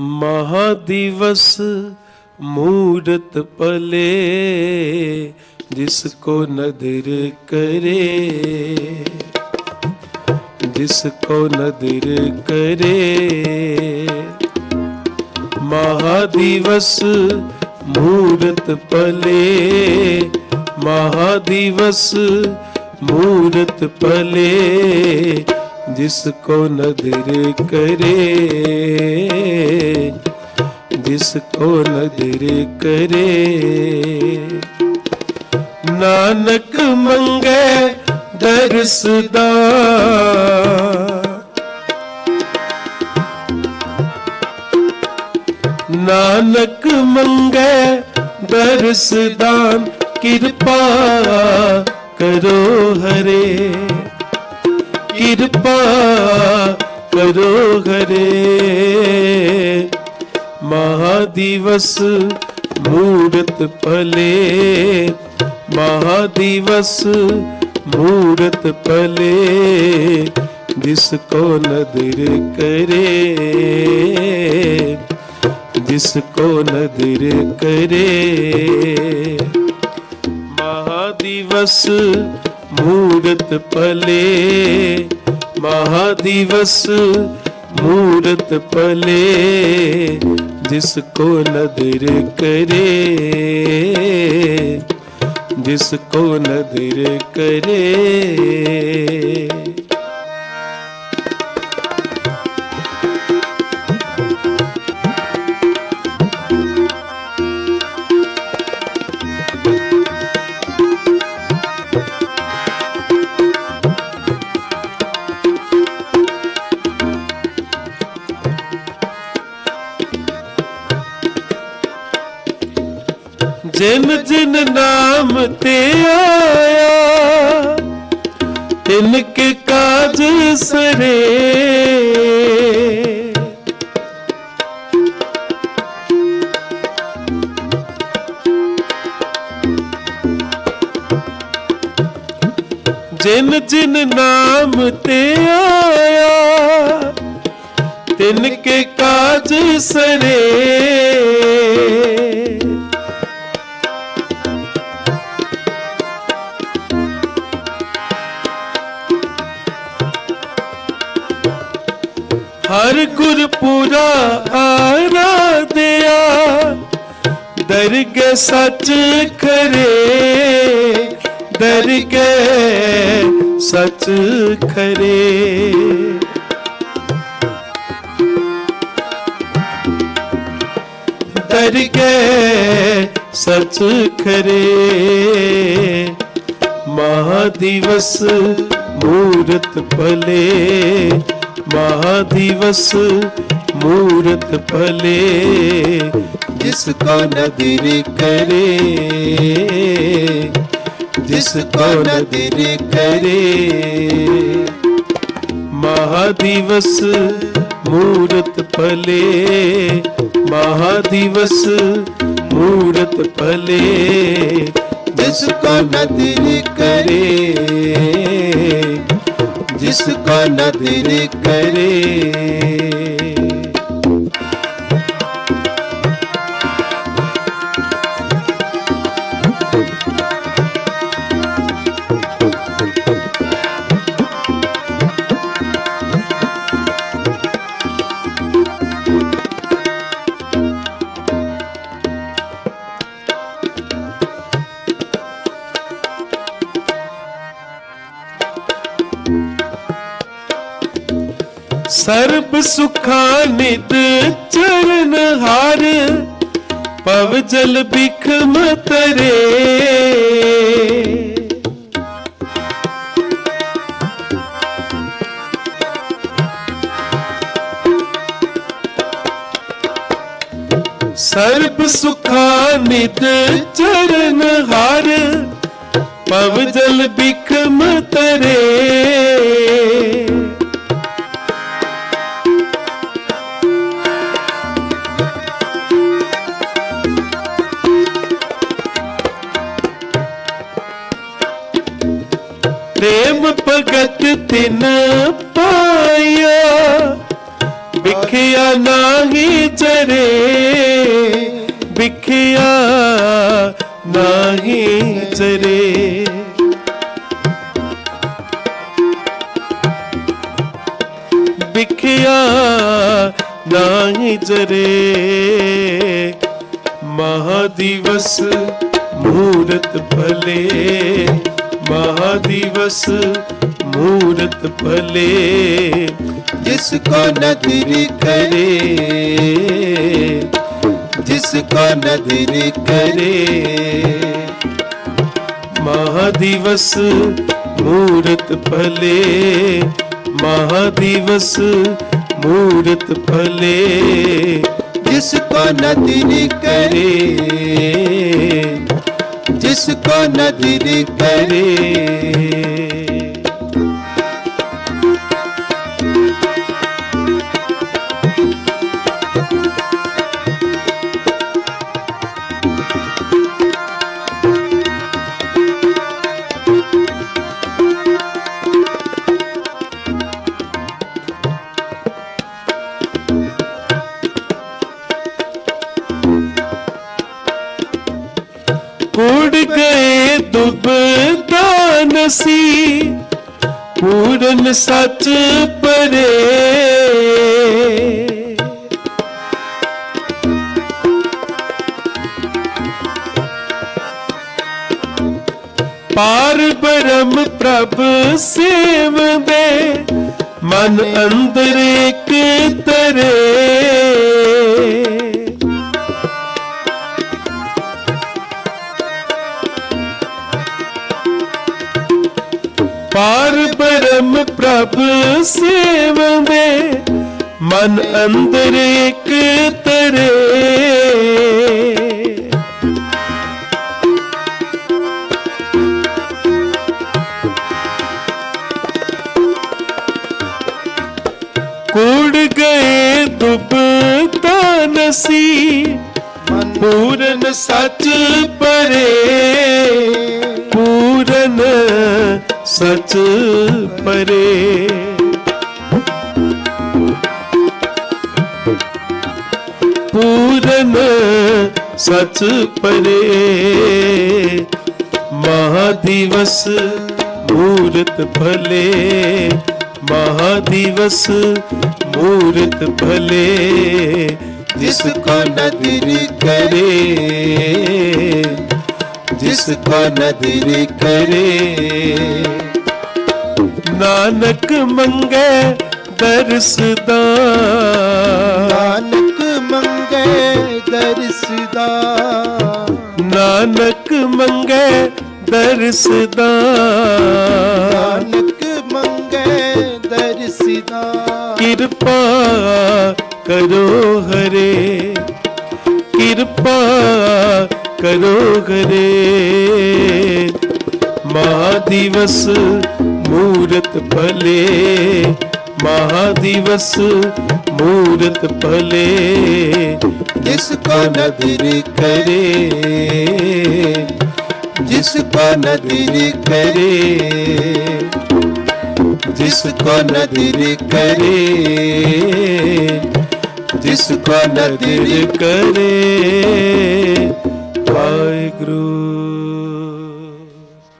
ਮਹਾ ਦਿਵਸ ਮੂਰਤ ਪਲੇ ਜਿਸ ਕੋ ਨਦਰ ਕਰੇ। ਜਿਸ ਕੋ ਨਦਰ ਕਰੇ। ਮਹਾ ਦਿਵਸ ਮੂਰਤ ਪਲੇ ਮਹਾ ਮੂਰਤ ਪਲੇ। जिसको नदर करे जिसको नदर करे ਨਾਨਕ ਮੰਗੇ ਦਰਸਦਾ ਨਾਨਕ ਮੰਗੇ ਦਰਸਦਾਨ ਕਿਰਪਾ ਕਰੋ ਹਰੇ ਕਿਰਪਾ ਕਰੋ ਹਰੇ। ਮਹਾਦਿਵਸ ਮੂਰਤ ਪਲੇ ਮਹਾਦਿਵਸ ਮੂਰਤ ਪਲੇ ਜਿਸ ਕੋ ਨਦਰ ਕਰੇ। ਜਿਸ ਕੋ ਨਦਰ ਕਰੇ। ਮਹਾਦਿਵਸ ਮੂਰਤ ਪਲੇ ਮਹਾਦਿਵਸ ਮੂਰਤ ਪਲੇ ਜਿਸ ਕੋ ਨਦਰ ਕਰੇ। ਜਿਸ ਕੋ ਨਦਰ ਕਰੇ। ਜਿਨ ਜਿਨ ਨਾਮ ਤੇ ਆਇਆ ਤਿਨ ਕੇ ਕਾਜ ਸਰੇ। ਜਿਨ ਜਿਨ ਨਾਮ ਤੇ ਆਇਆ ਤਿਨ ਕੇ ਕਾਜ ਸਰੇ। ਪੂਰਾ ਆਰਾਧਿਆ ਦਰਗਹਿ ਸੱਚ ਖਰੇ ਦਰਗ ਸੱਚ ਖਰੇ। ਦਰਗਹਿ ਸੱਚ ਖਰੇ ਮਹਾਦਿਵਸ ਮੂਰਤ ਭਲੇ। ਮਹਾਦਿਵਸ ਮੂਰਤ ਭਲੇ ਜਿਸ ਕੋ ਨਦਰ ਕਰੇ ਜਿਸ ਕੋ ਨਦਰ ਕਰੇ ਮਹਾਦਿਵਸ ਮੂਰਤ ਭਲੇ ਮਹਾਦਿਵਸ ਮੂਰਤ ਭਲੇ ਜਿਸ ਕੋ ਨਦਰ ਕਰੇ। ਜਿਸ ਕੋ ਸਰਬ ਸੁਖਾ ਨਿਤ ਚਰਨ ਹਾਰ, ਪਵ ਜਲ ਬਿਖਮ ਤਰੇ। ਸਰਬ ਸੁਖਾ ਨਿਤ ਚਰਨ ਹਾਰ, ਪਵ ਜਲ ਬਿਖਮ ਮਤਰੇ ਪ੍ਰੇਮ ਭਗਤ ਤਿਨ ਪਾਇਆ। ਵਿਖਿਆ ਨਾਹੀ ਚਰੇ, ਵਿਖਿਆ ਨਾਹੀ ਚਰੇ। ਵਿਖਿਆ ਨਾਹੀ ਜਰੇ ਮਹਾ ਦਿਵਸ ਮੂਰਤ ਭਲੇ। ਮਹਾ ਦਿਵਸ ਮੂਰਤ ਭਲੇ, ਜਿਸ ਕੋ ਨਦਰ ਕਰੇ। ਜਿਸ ਕੋ ਨਦਰ ਕਰੇ। ਮਹਾ ਦਿਵਸ ਮੂਰਤ ਭਲੇ, ਮਹਾ ਦਿਵਸ ਜਿਸ ਕੋ ਨਦਰ ਕਰੇ। जिसको नदर करे ਦੁਬਦਾ ਪੂਰਨ ਸੱਚ ਪਰੇ ਪਾਰ ਬ੍ਰਹਮ ਪ੍ਰਭ ਸੇਵਦੇ ਮਨ ਅੰਦਰ ਇੱਕ ਤਰੇ। ਪਾਰ ਬ੍ਰਹਮ ਪ੍ਰਭ ਸੇਵਦੇ ਮਨ ਅੰਦਰ ਇੱਕ ਤਰੇ। ਕੁੜ ਗਏ ਦੁਬਤਾ ਨਸੀ, ਪੂਰਨ ਸੱਚ ਪਰੇ। ਪੂਰਨ ਸਚ ਪਰੇ ਪੂਰਨ ਸਚ ਪਰੇ ਮਹਾ ਦਿਵਸ ਮੂਰਤ ਭਲੇ ਮਹਾ ਦਿਵਸ ਮੂਰਤ ਭਲੇ ਜਿਸ ਕੋ ਨਦਰ ਕਰੇ ਜਿਸ ਕੋ ਨਦਰ ਨਾਨਕ ਮੰਗੇ ਦਰਸਦਾ। ਨਾਨਕ ਮੰਗੇ ਦਰਸਦਾ। ਨਾਨਕ ਮੰਗੇ ਦਰਸਦਾ। ਨਾਨਕ ਮੰਗੇ ਦਰਸਦਾ। ਕਿਰਪਾ ਕਰੋ ਹਰੇ। ਕਿਰਪਾ ਕਰੋ ਹਰੇ। ਮਹਾਦੀਵਸ ਮੂਰਤ ਭਲੇ, ਮਹਾਦੀਵਸ ਮੂਰਤ ਭਲੇ, ਜਿਸ ਜਿਸਕੋ ਨਦਰ ਕਰੇ ਜਿਸਕੋ ਨਦਰ ਕਰੇ ਜਿਸਕੋ ਨਦਰ ਕਰੇ ਜਿਸਕੋ ਨਦਰ ਦਿਲ ਕਰੇ, ਵਾਹਿਗੁਰੂ।